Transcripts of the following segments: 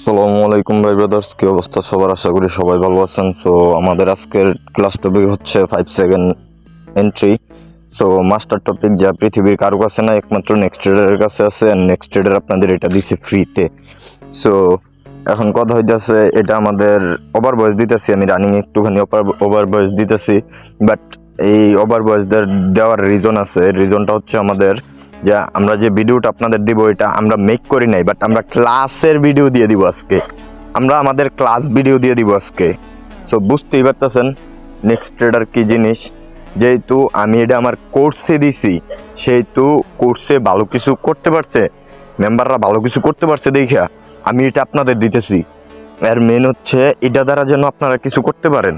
আসসালামু আলাইকুম ভাই ব্রাদার্স কি অবস্থা? সবার আশা করি সবাই ভালো আছেন। সো আমাদের আজকের ক্লাস টপিক হচ্ছে five second entry so master topic যা পৃথিবীর কারও কাছে না, একমাত্র নেক্সট ট্রেডারের কাছে আছে নেক্সট ট্রেডার আপনাদের এটা দিছে ফ্রিতে সো এখন কথা হইতেছে, এটা আমাদের ওভার বয়স দিতেছি, আমি রানিং একটুখানি ওভার ওভার বয়স দিতেছি। বাট এই ওভার বয়স দেওয়ার রিজন আছে রিজনটা হচ্ছে আমাদের যে আমরা যে ভিডিওটা আপনাদের দিব, এটা আমরা মেক করি নাই বাট আমরা ক্লাসের ভিডিও দিয়ে দিব আজকে। আমরা আমাদের ক্লাস ভিডিও দিয়ে দিব আজকে। সো বুঝতেই পারতেছেন নেক্সট ট্রেডার কি জিনিস? যেহেতু আমি এটা আমার কোর্সে দিছি, সেহেতু কোর্সে ভালো কিছু করতে পারছে মেম্বাররা ভালো কিছু করতে পারছে দেখা আমি এটা আপনাদের দিতেছি। এর মেন হচ্ছে, এটা দ্বারা যেন আপনারা কিছু করতে পারেন,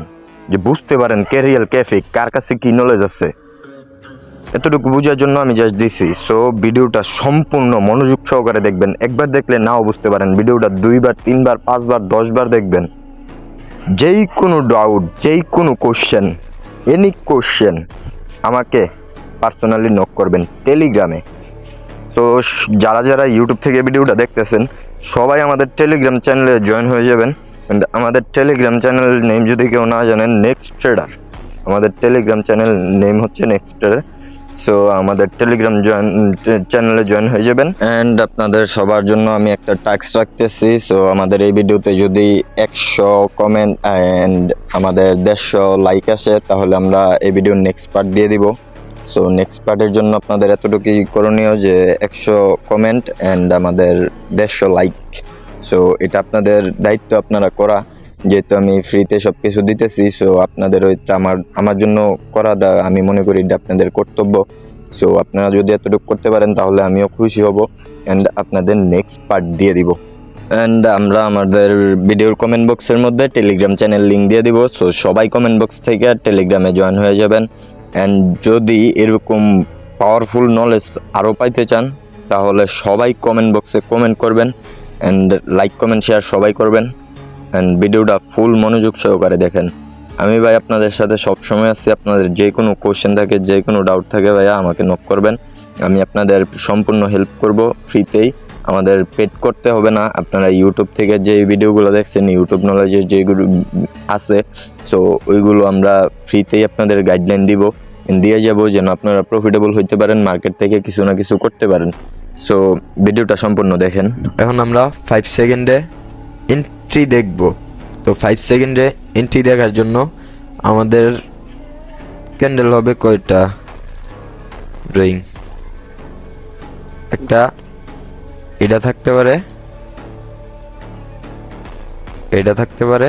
যে বুঝতে পারেন কে রিয়েল কে ফেক কার কাছে কী নলেজ আছে। এতটুকু বোঝার জন্য আমি জাস্ট দিছি। সো ভিডিওটা সম্পূর্ণ মনোযোগ সহকারে দেখবেন। একবার দেখলে নাও বুঝতে পারেন, ভিডিওটা দুইবার, তিনবার, পাঁচবার, দশবার দেখবেন। যেই কোনো ডাউট যেই কোনো কোশ্চেন এনি কোশ্চেন আমাকে পার্সোনালি নক করবেন টেলিগ্রামে সো যারা যারা ইউটিউব থেকে ভিডিওটা দেখতেছেন, সবাই আমাদের টেলিগ্রাম চ্যানেলে জয়েন হয়ে যাবেন। আমাদের টেলিগ্রাম চ্যানেল নেম যদি কেউ না জানেন নেক্সট ট্রেডার আমাদের টেলিগ্রাম চ্যানেল নেম হচ্ছে নেক্সট ট্রেডার সো আমাদের টেলিগ্রাম জয়েন চ্যানেলে জয়েন হয়ে যাবেন। অ্যান্ড আপনাদের সবার জন্য আমি একটা টাস্ক রাখতেছি। সো আমাদের এই ভিডিওতে যদি একশো কমেন্ট অ্যান্ড আমাদের দেড়শো লাইক আসে, তাহলে আমরা এই ভিডিওর নেক্সট পার্ট দিয়ে দিব। সো নেক্সট পার্টের জন্য আপনাদের এতটুকুই করণীয় যে একশো কমেন্ট অ্যান্ড আমাদের দেড়শো লাইক সো এটা আপনাদের দায়িত্ব আপনারা করা। যেহেতু আমি ফ্রিতে সব কিছু দিতেছি সো আপনাদের ওইটা আমার আমার জন্য করাটা আমি মনে করি এটা আপনাদের কর্তব্য। সো আপনারা যদি এতটুকু করতে পারেন, তাহলে আমিও খুশি হব অ্যান্ড আপনাদের নেক্সট পার্ট দিয়ে দিব। অ্যান্ড আমরা আমাদের ভিডিওর কমেন্ট বক্সের মধ্যে টেলিগ্রাম চ্যানেল লিঙ্ক দিয়ে দিব। সো সবাই কমেন্ট বক্স থেকে টেলিগ্রামে জয়েন হয়ে যাবেন। অ্যান্ড যদি এরকম পাওয়ারফুল নলেজ আরও পাইতে চান, তাহলে সবাই কমেন্ট বক্সে কমেন্ট করবেন। অ্যান্ড লাইক কমেন্ট শেয়ার সবাই করবেন। অ্যান্ড ভিডিওটা ফুল মনোযোগ সহকারে দেখেন। আমি ভাই আপনাদের সাথে সব সময় আছি, আপনাদের যে কোনো কোশ্চেন থাকে, যে কোনো ডাউট থাকে ভাইয়া আমাকে নক করবেন। আমি আপনাদের সম্পূর্ণ হেল্প করব ফ্রিতেই আমাদের পেড করতে হবে না। আপনারা ইউটিউব থেকে যে ভিডিওগুলো দেখছেন ইউটিউব নলেজে যেগুলো আছে সো ওইগুলো আমরা ফ্রিতেই আপনাদের গাইডলাইন দিব। দিয়ে যাব যেন আপনারা প্রফিটেবল হইতে পারেন মার্কেট থেকে কিছু না কিছু করতে পারেন। সো ভিডিওটা সম্পূর্ণ দেখেন। এখন আমরা ফাইভ সেকেন্ডে এন্ট্রি দেখব। তো ফাইভ সেকেন্ডে এন্ট্রি দেখার জন্য আমাদের ক্যান্ডেল হবে কয়টা? ড্রয়িং একটা, এটা থাকতে পারে, এটা থাকতে পারে,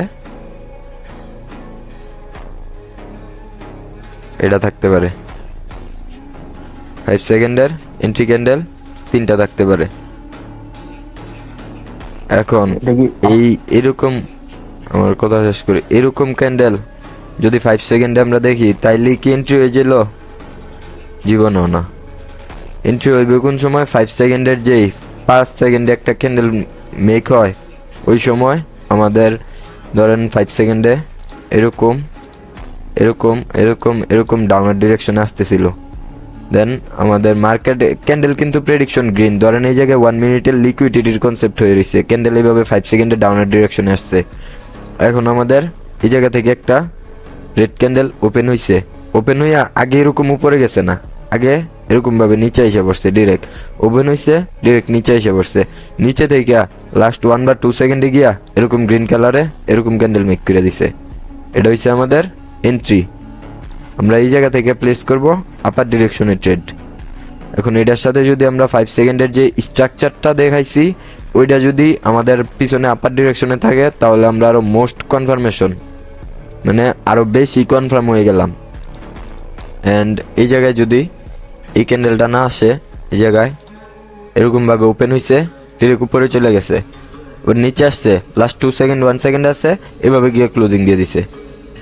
এটা থাকতে পারে। ফাইভ সেকেন্ডের এন্ট্রি ক্যান্ডেল তিনটা থাকতে পারে। এখন এই এরকম আমার কথা শেষ করি এরকম ক্যান্ডেল যদি ফাইভ সেকেন্ডে আমরা দেখি তাইলে কি এন্ট্রি হয়ে যেল জীবনও না। এন্ট্রি হইবে কোন সময়? ফাইভ সেকেন্ডের যেই পাঁচ সেকেন্ডে একটা ক্যান্ডেল মেক হয় ওই সময় আমাদের ধরেন ফাইভ সেকেন্ডে এরকম এরকম এরকম এরকম ডাউনের ডিরেকশনে আসতেছিল। দেন আমাদের মার্কেট ক্যান্ডেল কিন্তু প্রেডিকশন গ্রিন ধরেন এই জায়গায় ওয়ান মিনিটের লিকুইডিটির কনসেপ্ট হয়ে রয়েছে ক্যান্ডেল এইভাবে ফাইভ সেকেন্ডে ডাউনের ডিরেকশনে আসছে। এখন আমাদের এই জায়গা থেকে একটা রেড ক্যান্ডেল ওপেন হইছে। ওপেন হইয়া আগে এরকম উপরে গেছে না। আগে এরকম ভাবে নিচে এসে পড়ছে ডিরেক্ট ওপেন হইছে ডিরেক্ট নিচে এসে পড়ছে নিচে থেকে লাস্ট ওয়ান বা টু সেকেন্ডে গিয়া এরকম গ্রিন কালারে এরকম ক্যান্ডেল মেক করে দিছে। এটা হইছে আমাদের এন্ট্রি আমরা এই জায়গা থেকে প্লেস করব আপার ডিরেকশনে ট্রেড এখন এটার সাথে যদি আমরা ফাইভ সেকেন্ডের যে স্ট্রাকচারটা দেখাইছি, ওইটা যদি আমাদের পিছনে আপার ডিরেকশনে থাকে, তাহলে আমরা আরও মোস্ট কনফার্মেশন মানে আরও বেশি কনফার্ম হয়ে গেলাম। অ্যান্ড এই জায়গায় যদি এই ক্যান্ডেলটা না আসে, এই জায়গায় এরকমভাবে ওপেন হয়েছে ডিরেক্ট উপরে চলে গেছে। ওর নিচে আসছে last two second one second আছে এভাবে গিয়ে ক্লোজিং দিয়ে দিছে।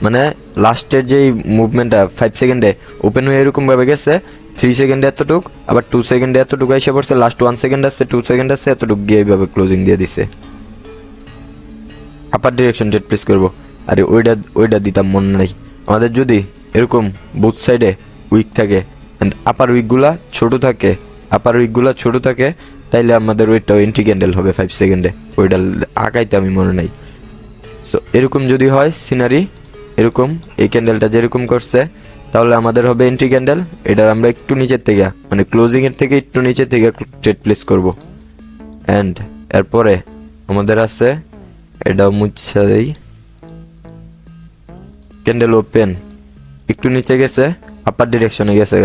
মানে লাস্টের যেই মুভমেন্টটা ফাইভ সেকেন্ডে ওপেন হয়ে এরকম ভাবে গেছে থ্রি সেকেন্ডে এতটুক, আবার টু সেকেন্ডে এতটুকু এসে পড়ছে লাস্ট ওয়ান সেকেন্ড আসছে টু সেকেন্ড আসছে এতটুক গিয়ে এইভাবে ক্লোজিং দিয়ে দিছে। আপার ডিরেকশন ডেট প্লেস করব। আরে ওইটা ওইটা দিতাম মনে নেই। আমাদের যদি এরকম বুথ সাইডে উইক থাকে অ্যান্ড আপার উইকগুলা ছোট থাকে আপার উইকগুলা ছোট থাকে, তাইলে আমাদের ওইটাও এন্ট্রি ক্যান্ডেল হবে ফাইভ সেকেন্ডে ওইটা আঁকাইতে আমি মনে নাই। সো এরকম যদি হয় সিনারি এরকম, এই ক্যান্ডেলটা যেরকম করছে, তাহলে আমাদের হবে এন্ট্রি ক্যান্ডেল এটার আমরা একটু নিচের থেকে মানে ক্লোজিং এর থেকে একটু নিচের থেকে ট্রেড প্লেস করব। অ্যান্ড এরপরে আমাদের আছে এটাও মুচ্ছা দেই ক্যান্ডেল ওপেন একটু নিচে গেছে আপার ডিরেকশনে গেছে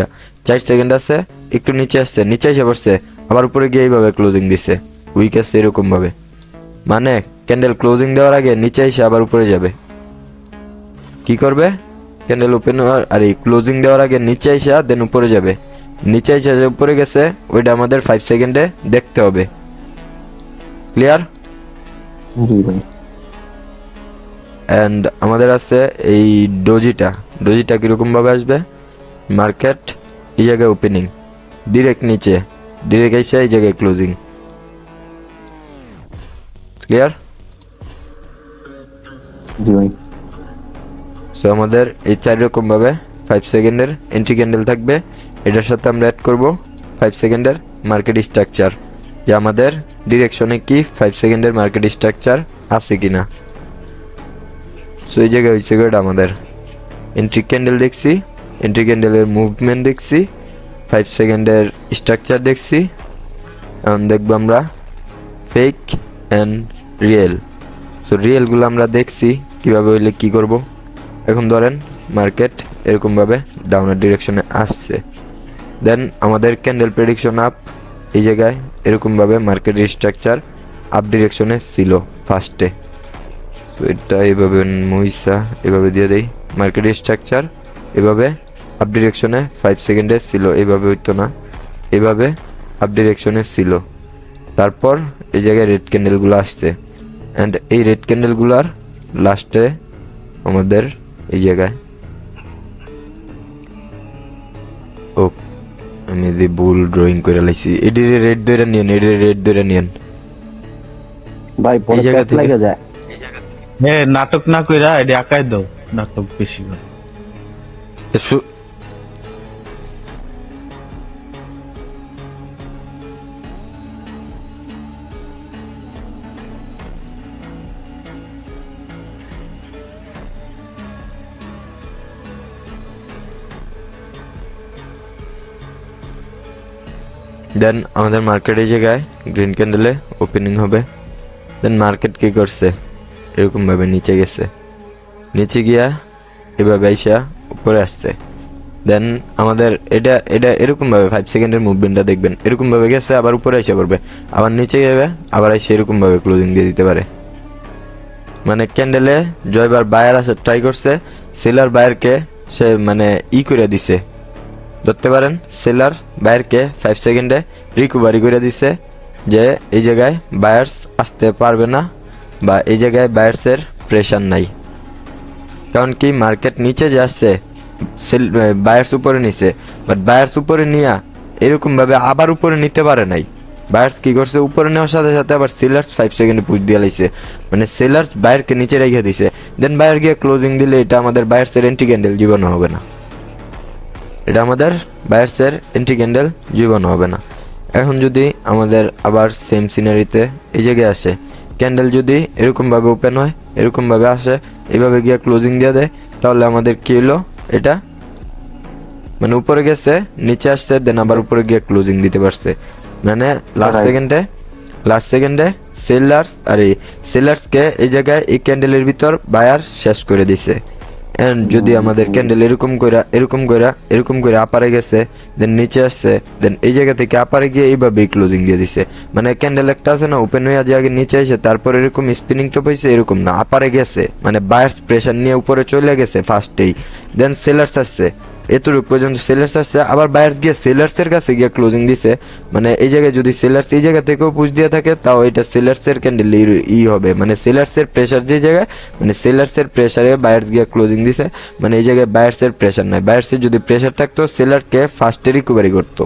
চার সেকেন্ড আছে, একটু নিচে আসছে, নিচে এসে পড়ছে, আবার উপরে গিয়ে এইভাবে ক্লোজিং দিছে উইক আছে এরকম ভাবে মানে ক্যান্ডেল ক্লোজিং দেওয়ার আগে নিচে এসে আবার উপরে যাবে। কি করবে? ক্যান্ডেল ওপেন হওয়ার আর এই ক্লোজিং দেওয়ার আগে নিচে এসে দেন উপরে যাবে। নিচে এসে যে উপরে গেছে ওইটা আমাদের ফাইভ সেকেন্ডে দেখতে হবে। ক্লিয়ার অ্যান্ড আমাদের আছে এই ডোজিটা ডোজিটা কীরকম ভাবে আসবে? মার্কেট এই জায়গায় ওপেনিং ডিরেক্ট নিচে। ডিরেক্ট এসে এই জায়গায় ক্লোজিং ক্লিয়ার জি ভাই। সো আমাদের এই চার রকম ভাবে ফাইভ সেকেন্ডের এন্ট্রি ক্যান্ডেল থাকবে। এটার সাথে আমরা অ্যাড করব ফাইভ সেকেন্ডের মার্কেট স্ট্রাকচার যে আমাদের ডিরেকশনে কি ফাইভ সেকেন্ডের মার্কেট স্ট্রাকচার আছে কিনা। সো এই জায়গায় হয়েছে এটা আমাদের। এন্ট্রি ক্যান্ডেল দেখছি এন্ট্রি ক্যান্ডেলের মুভমেন্ট দেখছি ফাইভ সেকেন্ডের স্ট্রাকচার দেখছি। এখন দেখব আমরা ফেক অ্যান্ড রিয়েল সো রিয়েলগুলো আমরা দেখছি, কীভাবে হইলে কি করব। এখন ধরেন মার্কেট এরকমভাবে ডাউনের ডিরেকশনে আসছে। দেন আমাদের ক্যান্ডেল প্রেডিকশন আপ এই জায়গায় এরকমভাবে মার্কেট স্ট্রাকচার আপ ডিরেকশনে ছিল ফার্স্টে সো এটা এইভাবে মহিষা এভাবে দিয়ে দেই। মার্কেট স্ট্রাকচার এভাবে আপ ডিরেকশনে ফাইভ সেকেন্ডে ছিল এইভাবে হইতো না। এভাবে আপ ডিরেকশনে ছিল। তারপর এই জায়গায় রেড ক্যান্ডেলগুলো আসছে। অ্যান্ড এই রেড ক্যান্ডেলগুলার লাস্টে আমাদের এই জায়গায়। ও আমি যদি ভুল ড্রয়িং করে লাইছি। এটি রেড ধরে নিয়েন এটি রেড ধরে নিয়েন। ভাই পরে জায়গা প্যাচ লাগে যায়। এ নাটক না কইরা এটি আকাই দাও নাটক বেশি করে। দেন আমাদের মার্কেট এই জায়গায় গ্রিন ক্যান্ডেলে ওপেনিং হবে। দেন মার্কেট কী করছে? এরকমভাবে নিচে গেছে। নিচে গিয়া এভাবে আইসা উপরে আসছে। দেন আমাদের এটা এটা এরকমভাবে ফাইভ সেকেন্ডের মুভমেন্টটা দেখবেন। এরকমভাবে গেছে, আবার উপরে এসে পড়বে। আবার নিচে যাবে আবার এসে এরকমভাবে ক্লোজিং দিয়ে দিতে পারে। মানে ক্যান্ডেলে জয়বার বায়ার আসে ট্রাই করছে। সেলার বায়ারকে সে মানে ই করে দিছে। ধরতে পারেন। সেলার বায়ারকে ফাইভ সেকেন্ডে রিকভারি করে দিছে যে এই জায়গায় বায়ার্স আসতে পারবে না বা এই জায়গায় বায়ার্সের প্রেশার নাই। কারণ কি? মার্কেট নিচে যে আসছে সেল বায়ার্স উপরে নিছে। বাট বায়ার্স উপরে নিয়া এরকমভাবে আবার উপরে নিতে পারে নাই। বায়ার্স কি করছে? উপরে নেওয়ার সাথে সাথে আবার সেলার্স ফাইভ সেকেন্ডে পুশ দিয়ে লাইছে। মানে সেলার্স বায়ারকে নিচে রেখে দিছে। দেন বায়ার গিয়ে ক্লোজিং দিলে এটা আমাদের বায়ার্সের এন্ট্রি ক্যান্ডেল জীবনও হবে না। এটা আমাদের বায়ার্সের এন্ট্রি ক্যান্ডেল জীবনও হবে না। এখন যদি আমাদের আবার সেম সিনারিতে এই জায়গায় আসে ক্যান্ডেল যদি এরকম ভাবে ওপেন হয় এরকম ভাবে আসে এইভাবে গিয়ে ক্লোজিং দিয়ে দেয় তাহলে আমাদের কি হলো? এটা মানে উপরে গেছে নিচে আসছে দেন আবার উপরে গিয়ে ক্লোজিং দিতে পারছে। মানে লাস্ট সেকেন্ডে লাস্ট সেকেন্ডে সেলার্স আর এই সেলার্সকে এই জায়গায় এই ক্যান্ডেলের ভিতর বায়ার শেষ করে দিছে। এন্ড যদি আমাদের ক্যান্ডেল এরকম কইরা এরকম কইরা, এরকম করে আপারে গেছে দেন নিচে আসছে দেন এই জায়গা থেকে আপারে গিয়ে এইভাবে ক্লোজিং দিয়ে দিছে। মানে ক্যান্ডেল একটা আছে না ওপেন হয়ে আগে নিচে এসে তারপর এরকম স্পিনিং টপ হয়েছে এরকম না, আপারে গেছে। মানে বায়ার্স প্রেশার নিয়ে উপরে চলে গেছে ফার্স্টেই দেন সেলার্স আসছে। এতটুকু পর্যন্ত সেলার্স আসছে। আবার বায়ার্স গিয়ে সেলার্স এর কাছে গিয়ে ক্লোজিং দিছে। মানে এই জায়গায় যদি সেলার্স এই জায়গা থেকেও পুশ দিয়ে থাকে তাও এটা সেলার্স এর ক্যান্ডেল ই হবে। মানে সেলার্স এর প্রেসার যে জায়গায় মানে সেলার্স এর প্রেসারে বায়ার্স গিয়ে ক্লোজিং দিছে। মানে এই জায়গায় বায়ার্স এর প্রেসার নাই। বায়ার্স এর যদি প্রেসার থাকতো সেলারকে ফার্স্টে রিকভারি করতো।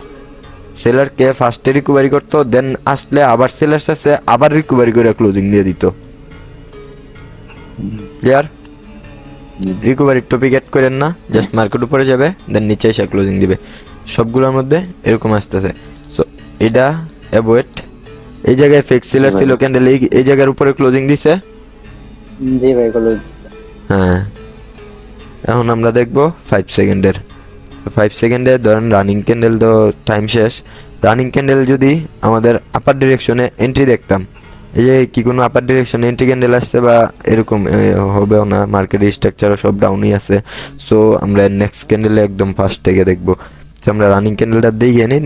সেলারকে ফার্স্টে রিকভারি করতো দেন আসলে আবার সেলার্স আছে আবার রিকভারি করে ক্লোজিং দিয়ে দিত। ক্লিয়ার রিকভারির টপিক অ্যাড করেন না জাস্ট মার্কেট উপরে যাবে দেন নিচে এসে ক্লোজিং দিবে। সবগুলোর মধ্যে এরকম আসতেছে। সো এটা অ্যাভয়েড এই জায়গায় ফেক সেলার ছিল ক্যান্ডেল এই এই জায়গার উপরে ক্লোজিং দিছে? জি ভাই বলো হ্যাঁ। এখন আমরা দেখব ফাইভ সেকেন্ডের ফাইভ সেকেন্ডে ধরেন রানিং ক্যান্ডেল তো টাইম শেষ। রানিং ক্যান্ডেল যদি আমাদের আপার ডিরেকশনে এন্ট্রি দেখতাম এই যে কি কোনো আপার ডিরেকশনে এন্ট্রি ক্যান্ডেল আসছে বা এরকম হবেও না মার্কেট স্ট্রাকচারও সব ডাউনই আছে। সো আমরা নেক্সট ক্যান্ডেলে একদম ফার্স্ট থেকে দেখব। তো আমরা রানিং ক্যান্ডেলটা দিয়ে নিই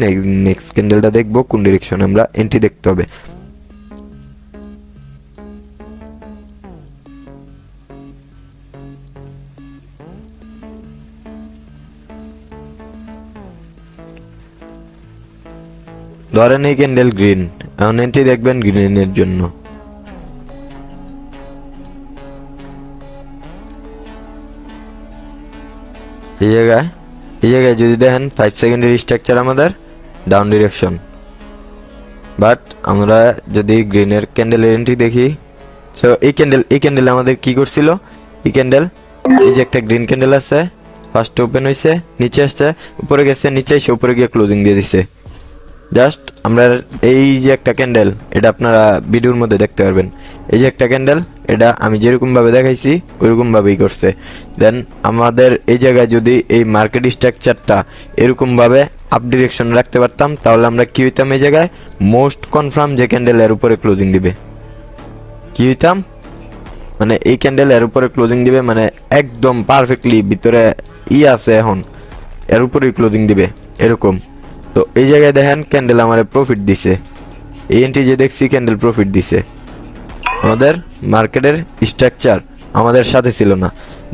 নেক্সট ক্যান্ডেলটা দেখব কোন ডিরেকশনে আমরা এন্ট্রি দেখতে হবে। ধরেন এই ক্যান্ডেল গ্রিন এখন এন্ট্রি দেখবেন গ্রিনের জন্য। এই জায়গায় এই জায়গায় যদি দেখেন ফাইভ সেকেন্ডের স্ট্রাকচার আমাদের ডাউন ডিরেকশন বাট আমরা যদি গ্রিনের ক্যান্ডেলের এন্ট্রি দেখি সো এই ক্যান্ডেল এই ক্যান্ডেল আমাদের কি করছিল? এই ক্যান্ডেল এই যে একটা গ্রিন ক্যান্ডেল আছে ফার্স্ট ওপেন হয়েছে নিচে আসছে, উপরে গেছে, নিচে এসে উপরে গিয়ে ক্লোজিং দিয়ে দিছে। জাস্ট আমরা এই যে একটা ক্যান্ডেল এটা আপনারা ভিডিওর মধ্যে দেখতে পারবেন। এই যে একটা ক্যান্ডেল এটা আমি যেরকম ভাবে দেখাইছি ওইরকম ভাবেই করছে। দেন আমাদের এই জায়গায় যদি এই মার্কেট স্ট্রাকচারটা এরকম ভাবে আপ ডিরেকশন রাখতে পারতাম, তাহলে আমরা কি হইতাম এই জায়গায়? মোস্ট কনফার্ম যে ক্যান্ডেল এর উপরে ক্লোজিং দিবে। কি হইতাম? মানে এই ক্যান্ডেল এর উপরে ক্লোজিং দিবে মানে একদম পারফেক্টলি ভিতরে ই আছে এখন। এর উপরেই ক্লোজিং দিবে, এরকম। তো এই জায়গায় দেখেন ক্যান্ডেল আমার প্রফিট দিছে। এই এন্ট্রি যে দেখছি ক্যান্ডেল প্রফিট দিছে। আমাদের মার্কেটের স্ট্রাকচার আমাদের সাথে ছিল না।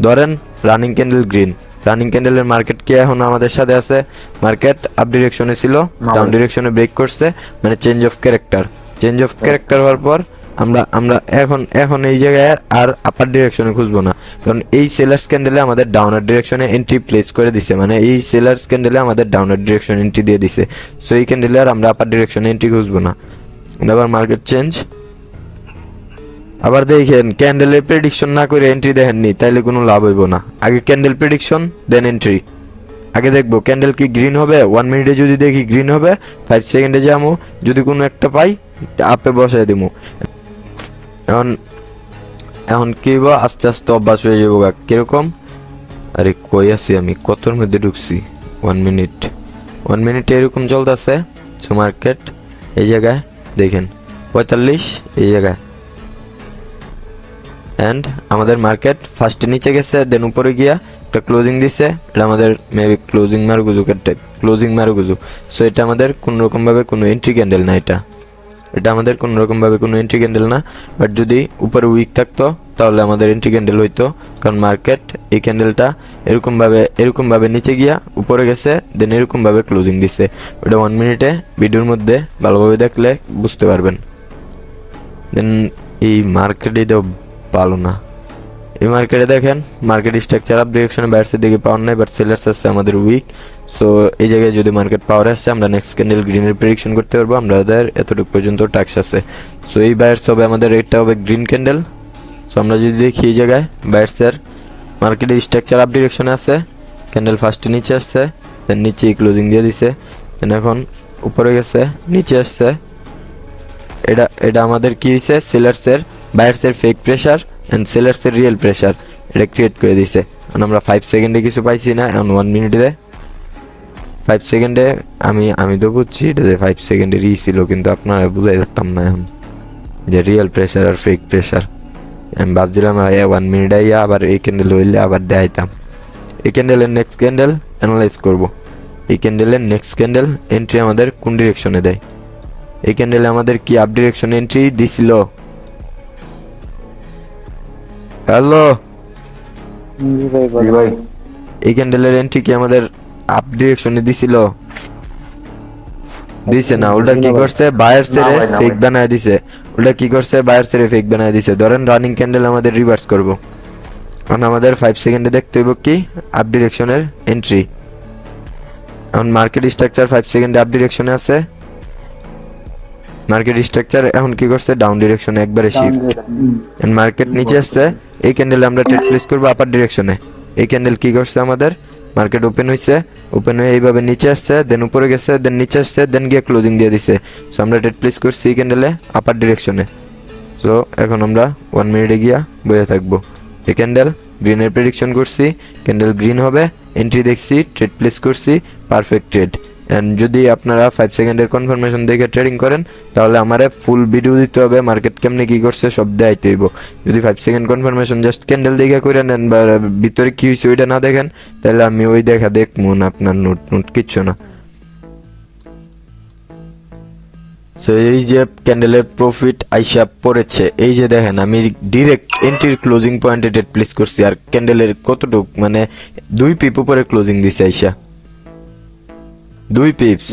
ধরেন রানিং ক্যান্ডেল গ্রিন রানিং ক্যান্ডেলের মার্কেট কি এখন আমাদের সাথে আছে? মার্কেট আপ ডিরেকশনে ছিল ডাউন ডিরেকশনে ব্রেক করছে মানে change of character change of character হওয়ার পর আমরা আমরা এখন এখন এই জায়গায় আর আপার ডিরেকশনে খুঁজবো না। কারণ এই সেলার্স ক্যান্ডেলে আমাদের ডাউনার ডিরেকশনে এন্ট্রি প্লেস করে দিছে। মানে এই সেলার্স ক্যান্ডেলে আমাদের ডাউনার ডিরেকশন এন্ট্রি দিয়ে দিছে। সো এই ক্যান্ডেলে আর আমরা আপার ডিরেকশনে এন্ট্রি খুঁজবো না। আবার মার্কেট চেঞ্জ আবার দেখেন ক্যান্ডেলের প্রেডিকশন না করে এন্ট্রি দেখেননি তাইলে কোনো লাভ হইব না। আগে ক্যান্ডেল প্রেডিকশন দেন এন্ট্রি আগে দেখব ক্যান্ডেল কি গ্রিন হবে? ওয়ান মিনিটে যদি দেখি গ্রিন হবে ফাইভ সেকেন্ডে যাব যদি কোনো একটা পাই আপে বসাই দিমু। এখন এখন কি হইব আস্তে আস্তে অভ্যাস হয়ে যাব। কীরকম? আরে কই আছি আমি? কতর মধ্যে ঢুকছি? ওয়ান মিনিট ওয়ান মিনিটে এরকম চলতেছে সো মার্কেট এই জায়গায়, দেখেন। পঁয়তাল্লিশ, এই জায়গায়। অ্যান্ড আমাদের মার্কেট ফার্স্টে নিচে গেছে দেন উপরে গিয়া একটা ক্লোজিং দিছে। এটা আমাদের মেবি ক্লোজিং মারুগুজু টাইপ ক্লোজিং মারুগুজু। সো এটা আমাদের কোনো রকম কোনো এন্ট্রি ক্যান্ডেল না এটা। এটা আমাদের কোনো রকম ভাবে কোনো এন্ট্রি ক্যান্ডেল না বাট যদি উপরে উইক থাকতো, তাহলে আমাদের এন্ট্রি ক্যান্ডেল হইতো, কারণ মার্কেট এই ক্যান্ডেলটা এরকম ভাবে এরকম ভাবে নিচে গিয়া উপরে গেছে দেন এরকম ভাবে ক্লোজিং দিছে। ওটা ওয়ান মিনিটে ভিডিওর মধ্যে ভালোভাবে দেখলে বুঝতে পারবেন। দেন এই মার্কেটে তো ভালো না। এই মার্কেটে দেখেন মার্কেট স্ট্রাকচার আপ ডিরেকশনে ব্যাটসের দিকে পাওয়ার নাই বাট সেলার্স আসছে আমাদের উইক সো এই জায়গায় যদি মার্কেট পাওয়ার আসছে আমরা নেক্সট ক্যান্ডেল গ্রিনের প্রেডিকশন করতে পারব। আমাদের এতটুকু পর্যন্ত টাক্স আছে। সো এই বায়ার্স হবে আমাদের রেটটা হবে গ্রিন ক্যান্ডেল সো আমরা যদি দেখি এই জায়গায় বায়ার্সের মার্কেটের স্ট্রাকচার আপ ডিরেকশনে আছে। ক্যান্ডেল ফার্স্টে নিচে আসছে দেন নিচে ক্লোজিং দিয়ে দিছে। দেন এখন উপরে গেছে, নিচে আসছে। এটা এটা আমাদের কি হয়েছে সেলার্সের বায়ার্সের ফেক প্রেশার অ্যান্ড সেলার্সের রিয়েল প্রেশার এটা ক্রিয়েট করে দিছে। আমরা ফাইভ সেকেন্ডে কিছু পাইছি না, এখন ওয়ান মিনিটে ফাইভ সেকেন্ডে আমি আমি তো বুঝছি এটা যে ফাইভ সেকেন্ডের ই ছিল কিন্তু আপনারা বুঝাই পারতাম না এখন যে রিয়েল প্রেশার আর ফেক প্রেশার আমি ভাবছিলাম ওয়ান মিনিট আইয়া আবার এই ক্যান্ডেল হইলে আবার দেখাইতাম। এই ক্যান্ডেলের নেক্সট ক্যান্ডেল অ্যানালাইজ করব। এই ক্যান্ডেলের নেক্সট ক্যান্ডেল এন্ট্রি আমাদের কোন ডিরেকশনে দেয়? এই ক্যান্ডেলে আমাদের কি আপ ডিরেকশন এন্ট্রি দিছিল? হ্যালো এই ক্যান্ডেলের এন্ট্রি কি আমাদের আপ ডিরেকশনে দিছিল। দিছে না ওটা কি করছে? বায়ার সেরে ফেক বানায় দিছে। ওটা কি করছে? বায়ার সেরে ফেক বানায় দিছে। ধরেন রানিং ক্যান্ডেল আমাদের রিভার্স করব। এখন আমাদের ফাইভ সেকেন্ডে দেখতে হইব কি? আপ ডিরেকশনের এন্ট্রি এখন মার্কেট স্ট্রাকচার ফাইভ সেকেন্ডে আপ ডিরেকশনে আছে। মার্কেট স্ট্রাকচার এখন কি করছে? ডাউন ডিরেকশনে একবারে শিফট মার্কেট নিচে আসছে। এই ক্যান্ডেলে আমরা ট্রেড প্লেস করব আপার ডিরেকশনে এই ক্যান্ডেল কি করছে আমাদের? মার্কেট ওপেন হয়েছে ওপেন হয়ে এইভাবে নিচে আসছে দেন উপরে গেছে দেন নিচে আসছে দেন গিয়ে ক্লোজিং দিয়ে দিছে। সো আমরা ডেট প্লেস করছি ক্যান্ডেলে আপার ডিরেকশনে সো এখন আমরা ওয়ান মিনিটে গিয়া বসে থাকব। এই ক্যান্ডেল গ্রিনের প্রেডিকশন করছি। ক্যান্ডেল গ্রিন হবে এন্ট্রি দেখছি ট্রেড প্লেস করছি পারফেক্ট ট্রেড অ্যান্ড যদি আপনারা ফাইভ সেকেন্ডের কনফার্মেশন দেখে ট্রেডিং করেন, তাহলে আমারে ফুল ভিডিও দিতে হবে মার্কেট কেমনে কি করছে, সব দেখাইতে হইব। যদি five second confirmation just candle দেখে করে নেন বা ভিতরে কি হয়েছে ওইটা না দেখেন, তাহলে আমি ওই দেখা দেখব না, আপনার নোট নোট কিচ্ছু না। সো এই যে ক্যান্ডেলের প্রফিট আইসা পড়েছে, এই যে দেখেন, আমি ডিরেক্ট এন্ট্রির ক্লোজিং পয়েন্টে ডেট প্লেস করছি, আর ক্যান্ডেলের কতটুক মানে দুই পিপ উপরে ক্লোজিং দিছে আইসা। দুই পিপস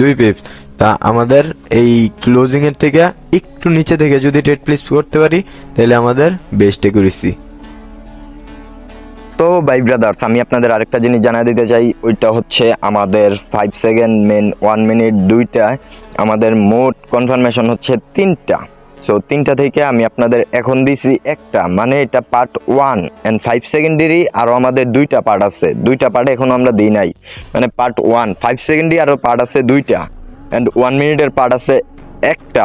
দুই পিপস তা আমাদের এই ক্লোজিং এর থেকে একটু নিচে থেকে যদি ট্রেড প্লেস করতে পারি তাহলে আমাদের বেস্টে করেছি। তো বাই ব্রাদার্স আমি আপনাদের আরেকটা জিনিস জানা দিতে চাই ওইটা হচ্ছে আমাদের five second main one minute দুইটা। আমাদের মোট কনফার্মেশন হচ্ছে তিনটা। সো তিনটা থেকে আমি আপনাদের এখন দিছি একটা। মানে এটা পার্ট ওয়ান অ্যান্ড ফাইভ সেকেন্ডেরই আরও আমাদের দুইটা পার্ট আছে। দুইটা পার্ট এখনও আমরা দিই নাই। মানে পার্ট ওয়ান ফাইভ সেকেন্ডই আরও পার্ট আছে দুইটা। অ্যান্ড ওয়ান মিনিটের পার্ট আছে একটা।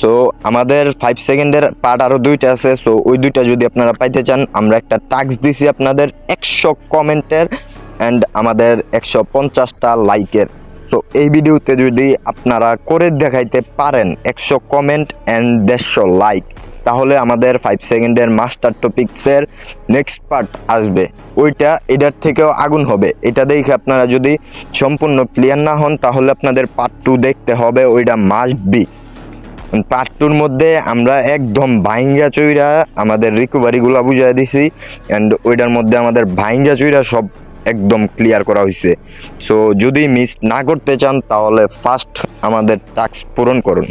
সো আমাদের ফাইভ সেকেন্ডের পার্ট আরও দুইটা আছে। সো ওই দুইটা যদি আপনারা পাইতে চান, আমরা একটা টাস্ক দিছি আপনাদের একশো কমেন্টের অ্যান্ড আমাদের একশো পঞ্চাশটা লাইকের সো এই ভিডিওতে যদি আপনারা করে দেখাইতে পারেন একশো কমেন্ট অ্যান্ড দেড়শো লাইক তাহলে আমাদের ফাইভ সেকেন্ডের মাস্টার টপিক্সের নেক্সট পার্ট আসবে। ওইটা এটার থেকেও আগুন হবে। এটা দেখে আপনারা যদি সম্পূর্ণ ক্লিয়ার না হন, তাহলে আপনাদের পার্ট টু দেখতে হবে, ওইটা মাস্ট বি পার্ট টুর মধ্যে আমরা একদম ভাইঙ্গা চইরা আমাদের রিকভারিগুলো বুঝাই দিছি অ্যান্ড ওইটার মধ্যে আমাদের ভাইঙ্গা চইরা সব একদম ক্লিয়ার করা হয়েছে সো যদি মিস না করতে চান, তাহলে ফার্স্ট আমাদের টাস্ক পূরণ করুন।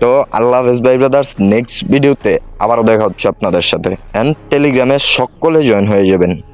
তো, আল্লাহ হাফেজ ভাই ব্রাদার্স নেক্সট ভিডিওতে আবারও দেখা হচ্ছে আপনাদের সাথে। অ্যান্ড টেলিগ্রামে সকলে জয়েন হয়ে যাবেন।